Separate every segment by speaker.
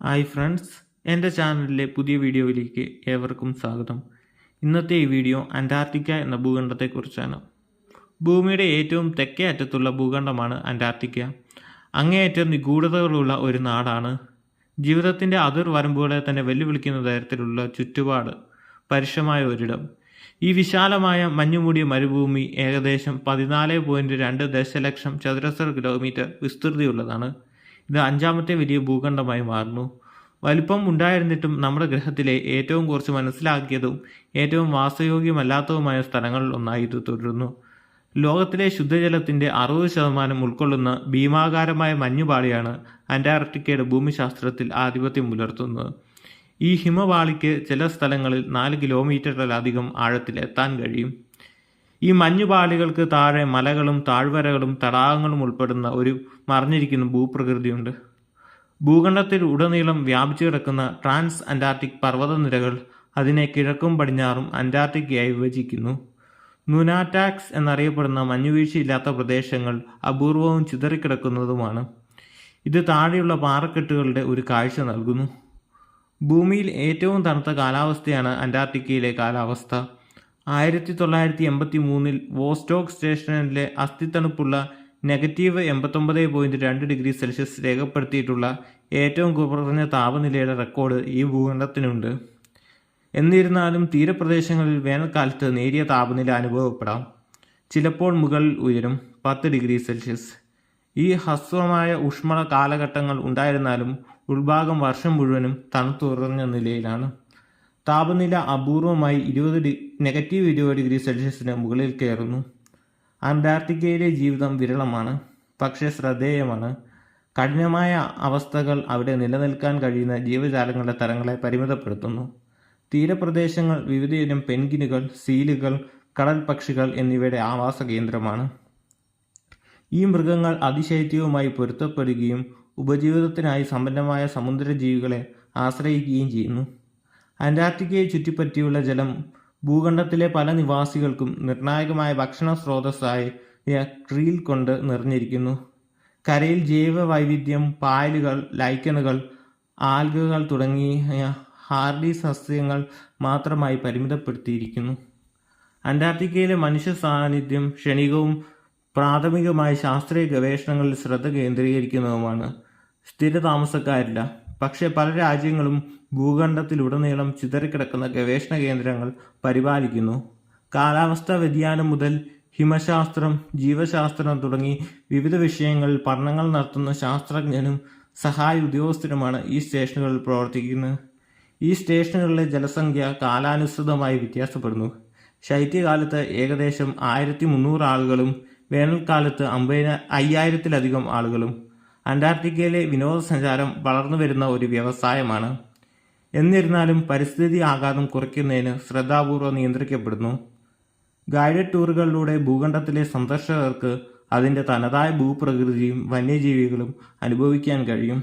Speaker 1: Hi friends എന്റെ ചാനലിലെ പുതിയ വീഡിയോയിലേക്ക് ഏവർക്കും സ്വാഗതം. ഇന്നത്തെ ഈ വീഡിയോ അന്റാർട്ടിക്ക എന്ന ഭൂഖണ്ഡത്തെക്കുറിച്ചാണ്. ഭൂമിയുടെ ഏറ്റവും തെക്കേ അറ്റത്തുള്ള ഭൂഖണ്ഡമാണ് അന്റാർട്ടിക്ക. അങ്ങേയറ്റം നിഗൂഢതകളുള്ള ഒരു നാടാണ്. ജീവിതത്തിന്റെ അതിർവരമ്പുകളെ തന്നെ വെല്ലുവിളിക്കുന്ന തരത്തിലുള്ള ചുറ്റുപാട് പരുഷമായ ഒരിടം. ഈ വിശാലമായ മഞ്ഞുമൂടിയ മരുഭൂമി ഏകദേശം പതിനാല് പോയിന്റ് രണ്ട് ദശലക്ഷം ചതുരശ്ര കിലോമീറ്റർ വിസ്തൃതിയുള്ളതാണ്. ഇത് അഞ്ചാമത്തെ വലിയ ഭൂഖണ്ഡമായി മാറുന്നു. വലിപ്പം ഉണ്ടായിരുന്നിട്ടും നമ്മുടെ ഗ്രഹത്തിലെ ഏറ്റവും കുറച്ച് മനസ്സിലാക്കിയതും ഏറ്റവും വാസയോഗ്യമല്ലാത്തതുമായ സ്ഥലങ്ങളിൽ ഒന്നായി ഇത് തുടരുന്നു. ലോകത്തിലെ ശുദ്ധജലത്തിന്റെ അറുപത് ശതമാനം ഉൾക്കൊള്ളുന്ന ഭീമാകാരമായ മഞ്ഞുപാളിയാണ് അന്റാർട്ടിക്കയുടെ ഭൂമിശാസ്ത്രത്തിൽ ആധിപത്യം പുലർത്തുന്നത്. ഈ ഹിമപാളിക്ക് ചില സ്ഥലങ്ങളിൽ നാല് കിലോമീറ്ററിലധികം ആഴത്തിൽ എത്താൻ കഴിയും. ഈ മഞ്ഞുപാളികൾക്ക് താഴെ മലകളും താഴ്വരകളും തടാകങ്ങളും ഉൾപ്പെടുന്ന ഒരു മറിഞ്ഞിരിക്കുന്ന ഭൂപ്രകൃതിയുണ്ട്. ഭൂഖണ്ഡത്തിൽ ഉടനീളം വ്യാപിച്ചു കിടക്കുന്ന ട്രാൻസ് അന്റാർട്ടിക് പർവതനിരകൾ അതിനെ കിഴക്കും പടിഞ്ഞാറും അന്റാർട്ടിക്കയായി വിഭജിക്കുന്നു. നുനാറ്റാക്സ് എന്നറിയപ്പെടുന്ന മഞ്ഞുവീഴ്ചയില്ലാത്ത പ്രദേശങ്ങൾ അപൂർവവും ചിതറിക്കിടക്കുന്നതുമാണ്. ഇത് താഴെയുള്ള പാറക്കെട്ടുകളുടെ ഒരു കാഴ്ച നൽകുന്നു. ഭൂമിയിൽ ഏറ്റവും തണുത്ത കാലാവസ്ഥയാണ് അന്റാർട്ടിക്കയിലെ കാലാവസ്ഥ. ആയിരത്തി തൊള്ളായിരത്തി എൺപത്തി മൂന്നിൽ വോസ്റ്റോക്ക് സ്റ്റേഷനിലെ അസ്ഥിത്തണുപ്പുള്ള നെഗറ്റീവ് എൺപത്തൊമ്പത് പോയിന്റ് രണ്ട് ഡിഗ്രി സെൽഷ്യസ് രേഖപ്പെടുത്തിയിട്ടുള്ള ഏറ്റവും കുറഞ്ഞ താപനിലയുടെ റെക്കോർഡ് ഈ ഭൂഖണ്ഡത്തിനുണ്ട്. എന്നിരുന്നാലും തീരപ്രദേശങ്ങളിൽ വേനൽക്കാലത്ത് നേരിയ താപനില അനുഭവപ്പെടാം. ചിലപ്പോൾ മുകളിൽ ഉയരും പത്ത് ഡിഗ്രി സെൽഷ്യസ്. ഈ ഹ്രസ്വമായ ഊഷ്മള കാലഘട്ടങ്ങൾ ഉണ്ടായിരുന്നാലും ഉൾഭാഗം വർഷം മുഴുവനും തണുത്തുറഞ്ഞ നിലയിലാണ്. താപനില അപൂർവമായി ഇരുപത് നെഗറ്റീവ് ഇരുപത് ഡിഗ്രി സെൽഷ്യസിന് മുകളിൽ കയറുന്നു. അന്റാർട്ടിക്കയിലെ ജീവിതം വിരളമാണ് പക്ഷേ ശ്രദ്ധേയമാണ്. കഠിനമായ അവസ്ഥകൾ അവിടെ നിലനിൽക്കാൻ കഴിയുന്ന ജീവജാലങ്ങളുടെ തരങ്ങളെ പരിമിതപ്പെടുത്തുന്നു. തീരപ്രദേശങ്ങൾ വിവിധയിനം പെൻഗിനുകൾ സീലുകൾ കടൽ പക്ഷികൾ എന്നിവയുടെ ആവാസ കേന്ദ്രമാണ്. ഈ മൃഗങ്ങൾ അതിശൈത്യവുമായി പൊരുത്തപ്പെടുകയും ഉപജീവിതത്തിനായി സമ്പന്നമായ സമുദ്രജീവികളെ ആശ്രയിക്കുകയും ചെയ്യുന്നു. അന്റാർട്ടിക്കയെ ചുറ്റിപ്പറ്റിയുള്ള ജലം ഭൂഖണ്ഡത്തിലെ പല നിവാസികൾക്കും നിർണായകമായ ഭക്ഷണ സ്രോതസ്സായി ക്രീൽ കൊണ്ട് നിറഞ്ഞിരിക്കുന്നു. കരയിൽ ജൈവ വൈവിധ്യം പായലുകൾ ലൈക്കണുകൾ ആൽഗകൾ തുടങ്ങിയ ഹാർഡി സസ്യങ്ങൾ മാത്രമായി പരിമിതപ്പെടുത്തിയിരിക്കുന്നു. അന്റാർട്ടിക്കയിലെ മനുഷ്യ സാന്നിധ്യം ക്ഷണികവും പ്രാഥമികമായ ശാസ്ത്രീയ ഗവേഷണങ്ങളിൽ ശ്രദ്ധ കേന്ദ്രീകരിക്കുന്നതുമാണ്. സ്ഥിര താമസക്കാരില്ല പക്ഷേ പല രാജ്യങ്ങളും ഭൂഖണ്ഡത്തിലുടനീളം ചിതറിക്കിടക്കുന്ന ഗവേഷണ കേന്ദ്രങ്ങൾ പരിപാലിക്കുന്നു. കാലാവസ്ഥാ വ്യതിയാനം മുതൽ ഹിമശാസ്ത്രം ജീവശാസ്ത്രം തുടങ്ങി വിവിധ വിഷയങ്ങളിൽ പഠനങ്ങൾ നടത്തുന്ന ശാസ്ത്രജ്ഞനും സഹായ ഉദ്യോഗസ്ഥരുമാണ് ഈ സ്റ്റേഷനുകളിൽ പ്രവർത്തിക്കുന്നത്. ഈ സ്റ്റേഷനുകളിലെ ജനസംഖ്യ കാലാനുസൃതമായി വ്യത്യാസപ്പെടുന്നു. ശൈത്യകാലത്ത് ഏകദേശം ആയിരത്തി മുന്നൂറ് ആളുകളും വേനൽക്കാലത്ത് അമ്പതിന അയ്യായിരത്തിലധികം ആളുകളും അന്റാർട്ടിക്കയിലെ വിനോദസഞ്ചാരം വളർന്നു വരുന്ന ഒരു വ്യവസായമാണ്. എന്നിരുന്നാലും പരിസ്ഥിതി ആഘാതം കുറയ്ക്കുന്നതിന് ശ്രദ്ധാപൂർവം നിയന്ത്രിക്കപ്പെടുന്നു. ഗൈഡഡ് ടൂറുകളിലൂടെ ഭൂഖണ്ഡത്തിലെ സന്ദർശകർക്ക് അതിന്റെ തനതായ ഭൂപ്രകൃതിയും വന്യജീവികളും അനുഭവിക്കാൻ കഴിയും.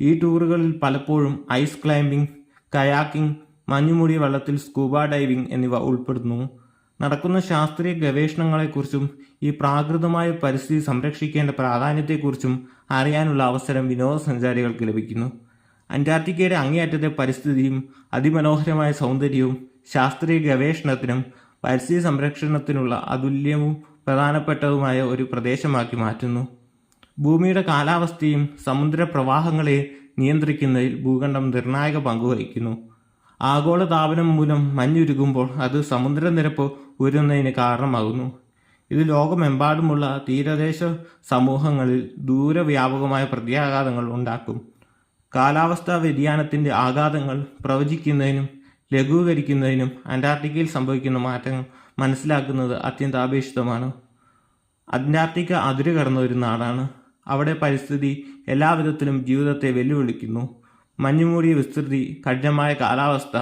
Speaker 1: ഈ ടൂറുകളിൽ പലപ്പോഴും ഐസ് ക്ലൈംബിംഗ് കയാക്കിംഗ് മഞ്ഞുമൂടിയ വെള്ളത്തിൽ സ്കൂബ ഡൈവിംഗ് എന്നിവ ഉൾപ്പെടുന്നു. നടക്കുന്ന ശാസ്ത്രീയ ഗവേഷണങ്ങളെക്കുറിച്ചും ഈ പ്രാകൃതമായ പരിസ്ഥിതി സംരക്ഷിക്കേണ്ട പ്രാധാന്യത്തെക്കുറിച്ചും അറിയാനുള്ള അവസരം വിനോദസഞ്ചാരികൾക്ക് ലഭിക്കുന്നു. അന്റാർട്ടിക്കയുടെ അങ്ങേയറ്റത്തെ പരിസ്ഥിതിയും അതിമനോഹരമായ സൗന്ദര്യവും ശാസ്ത്രീയ ഗവേഷണത്തിനും പരിസ്ഥിതി സംരക്ഷണത്തിനുള്ള അതുല്യവും പ്രധാനപ്പെട്ടതുമായ ഒരു പ്രദേശമാക്കി മാറ്റുന്നു. ഭൂമിയുടെ കാലാവസ്ഥയും സമുദ്ര പ്രവാഹങ്ങളെ നിയന്ത്രിക്കുന്നതിൽ ഭൂഖണ്ഡം നിർണായക പങ്കുവഹിക്കുന്നു ആഗോള താപനം മൂലം മഞ്ഞുരുകുമ്പോൾ അത് സമുദ്രനിരപ്പ് ഉയരുന്നതിന് കാരണമാകുന്നു. ഇത് ലോകമെമ്പാടുമുള്ള തീരദേശ സമൂഹങ്ങളിൽ ദൂരവ്യാപകമായ പ്രത്യാഘാതങ്ങൾ ഉണ്ടാക്കും. കാലാവസ്ഥാ വ്യതിയാനത്തിന്റെ ആഘാതങ്ങൾ പ്രവചിക്കുന്നതിനും ലഘൂകരിക്കുന്നതിനും അന്റാർട്ടിക്കയിൽ സംഭവിക്കുന്ന മാറ്റങ്ങൾ മനസ്സിലാക്കുന്നത് അത്യന്താപേക്ഷിതമാണ്. അന്റാർട്ടിക്ക അതിരുകടന്ന ഒരു നാടാണ്. അവിടെ പരിസ്ഥിതി എല്ലാവിധത്തിലും ജീവിതത്തെ വെല്ലുവിളിക്കുന്നു. മഞ്ഞുമൂടിയ വിസ്തൃതി കഠിനമായ കാലാവസ്ഥ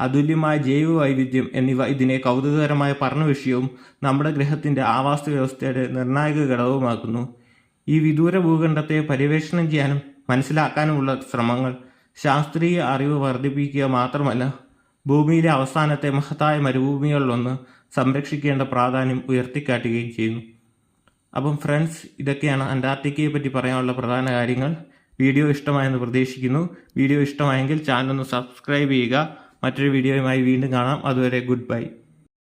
Speaker 1: അതുല്യമായ ജൈവ വൈവിധ്യം എന്നിവ ഇതിനെ കൗതുകകരമായ പഠന വിഷയവും നമ്മുടെ ഗ്രഹത്തിന്റെ ആവാസ വ്യവസ്ഥയുടെ നിർണായക ഘടകവുമാക്കുന്നു. ഈ വിദൂര ഭൂഖണ്ഡത്തെ പര്യവേഷണം ചെയ്യാനും മനസ്സിലാക്കാനുമുള്ള ശ്രമങ്ങൾ ശാസ്ത്രീയ അറിവ് വർദ്ധിപ്പിക്കുക മാത്രമല്ല ഭൂമിയിലെ അവസാനത്തെ മഹത്തായ മരുഭൂമികളിലൊന്ന് സംരക്ഷിക്കേണ്ട പ്രാധാന്യം ഉയർത്തിക്കാട്ടുകയും ചെയ്യുന്നു. അപ്പം ഫ്രണ്ട്സ് ഇതൊക്കെയാണ് അന്റാർട്ടിക്കയെ പറ്റി പറയാനുള്ള പ്രധാന കാര്യങ്ങൾ. വീഡിയോ ഇഷ്ടമായെന്ന് പ്രതീക്ഷിക്കുന്നു. വീഡിയോ ഇഷ്ടമായെങ്കിൽ ചാനൽ ഒന്ന് സബ്സ്ക്രൈബ് ചെയ്യുക. മറ്റൊരു വീഡിയോയുമായി വീണ്ടും കാണാം. അതുവരെ ഗുഡ് ബൈ.